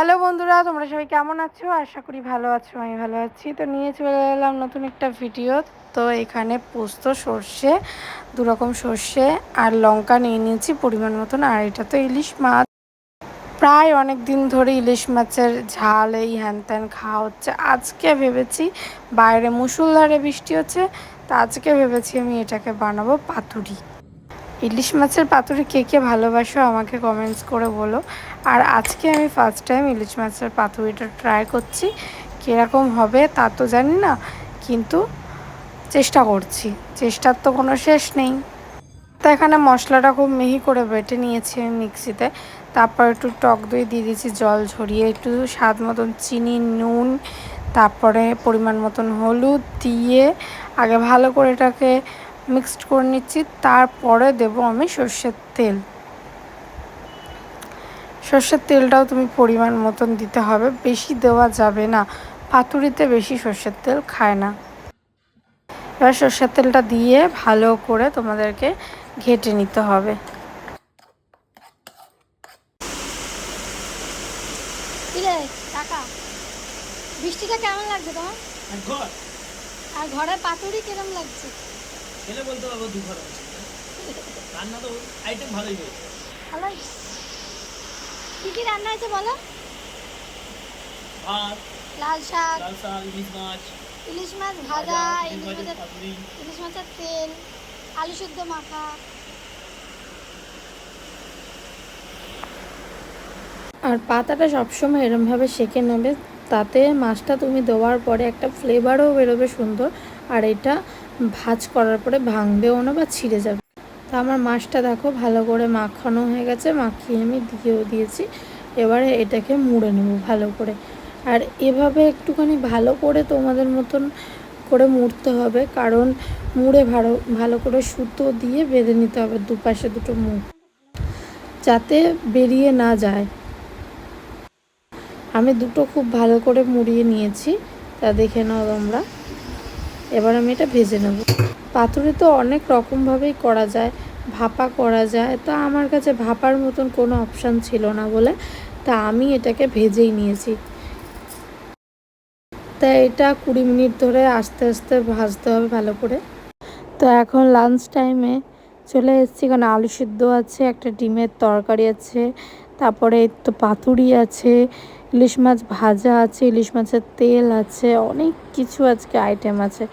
Hello বন্ধুরা, তোমরা সবাই কেমন আছো? আশা করি ভালো আছো, আমি ভালো আছি। তো নিয়ে চলে এলাম নতুন একটা ভিডিও। তো এখানে পোস্ত, সর্ষে, দু রকম সর্ষে আর লঙ্কা নিয়ে নিয়েছি পরিমাণ মতন। আর এটা তো ইলিশ মাছ। প্রায় অনেক দিন ধরে ইলিশ মাছের ঝাল এই হ্যান ত্যান খাওয়া হচ্ছে। আজকে ভেবেছি বাইরে মুসুলধারে বৃষ্টি হচ্ছে, তো আজকে ভেবেছি আমি এটাকে বানাবো পাতুরি। ইলিশ মাছের পাতুরি কে কে ভালোবাসো আমাকে কমেন্টস করে বলো। আর আজকে আমি ফার্স্ট টাইম ইলিশ মাছের পাতুরিটা ট্রাই করছি, কীরকম হবে তা তো জানি না, কিন্তু চেষ্টা করছি, চেষ্টার তো কোনো শেষ নেই। তো এখানে মশলাটা খুব মিহি করে বেটে নিয়েছি আমি মিক্সিতে, তারপর একটু টক দই দিয়ে দিয়েছি, জল ঝরিয়ে একটু স্বাদ মতন চিনি, নুন, তারপরে পরিমাণ মতন হলুদ দিয়ে আগে ভালো করে এটাকে মিক্সড করে নিচ্ছি তারপরে দেব আমি সর্ষের তেল। সর্ষের তেলটাও তুমি পরিমাণ মতন দিতে হবে বেশি দেওয়া যাবে না। পাতুরিতে বেশি সর্ষের তেল খায় না। এবার সর্ষের তেলটা দিয়ে ভালো করে তোমাদেরকে ঘেটে নিতে হবে। বৃষ্টিটা কেমন লাগছে তোমার? আর ঘরের পাতুরি কিরম লাগছে? খেলে বলতে পারব দু ঘর আছে। রান্না তো আইটেম ভালোই হয়েছে। ভালো কি কি রান্না হয়েছে বলো? ভাত লাল শাক লাল শাক ইলিশ মাছ ইলিশ মাছ ভাজা ইলিশ মাছের মাছের ইলিশ মাছের তেল আলু শুদ্ধ মাখা। আর পাতাটা সবসময় এরমভাবে সেঁকে নেবে তাতে মাছটা তুমি দেওয়ার পরে একটা ফ্লেভারও বেরোবে সুন্দর আর এটা ভাজ করার পরে ভাঙবেও না বা ছিঁড়ে যাবে। তা আমার মাছটা দেখো ভালো করে মাখানো হয়ে গেছে, মাখিয়ে আমি দিয়েও দিয়েছি। এবারে এটাকে মুড়ে নেব ভালো করে। আর এভাবে একটুখানি ভালো করে তোমাদের মতন করে মুড়তে হবে, কারণ মুড়ে ভালো ভালো করে সুতো দিয়ে বেঁধে নিতে হবে দুপাশে দুটো মুখ যাতে বেরিয়ে না যায়। আমি দুটো খুব ভালো করে মুড়িয়ে নিয়েছি, তা দেখে নাও তোমরা। এবার আমি এটা ভেজে নেব। পাতুরি তো অনেক রকমভাবেই করা যায়, ভাপা করা যায়, তা আমার কাছে ভাপার মতন কোনো অপশান ছিল না বলে তা আমি এটাকে ভেজেই নিয়েছি। তা এটা কুড়ি মিনিট ধরে আস্তে আস্তে ভাজতে হবে ভালো করে। তো এখন লাঞ্চ টাইমে চলে এসেছি কারণ আলু সিদ্ধ আছে, একটা ডিমের তরকারি আছে, তারপরে তো পাতুরি আছে ইলিশ মাছ ভাজা আছে, ইলিশ মাছের তেল আছে, অনেক কিছু আজকে আইটেম আছে।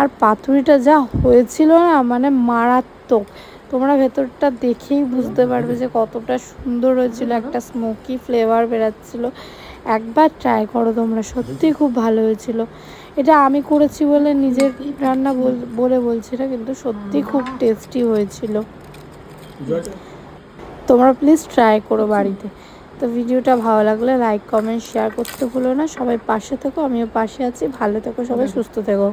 আর পাতুরিটা যা হয়েছিল না মানে মারাত্মক। তোমরা ভেতরটা দেখেই বুঝতে পারবে যে কতটা সুন্দর হয়েছিল, একটা স্মোকি ফ্লেভার বেরাচ্ছিল। একবার ট্রাই করো তোমরা, সত্যি খুব ভালো হয়েছিল। এটা আমি করেছি বলে নিজের রান্না বলে বলছি না, কিন্তু সত্যি খুব টেস্টি হয়েছিল। তোমরা প্লিজ ট্রাই করো বাড়িতে। তো ভিডিওটা ভালো লাগলে লাইক কমেন্ট শেয়ার করতে ভুলো না। সবাই পাশে থেকো আমিও পাশে আছি। ভালো থেকো সবাই সুস্থ থেকো।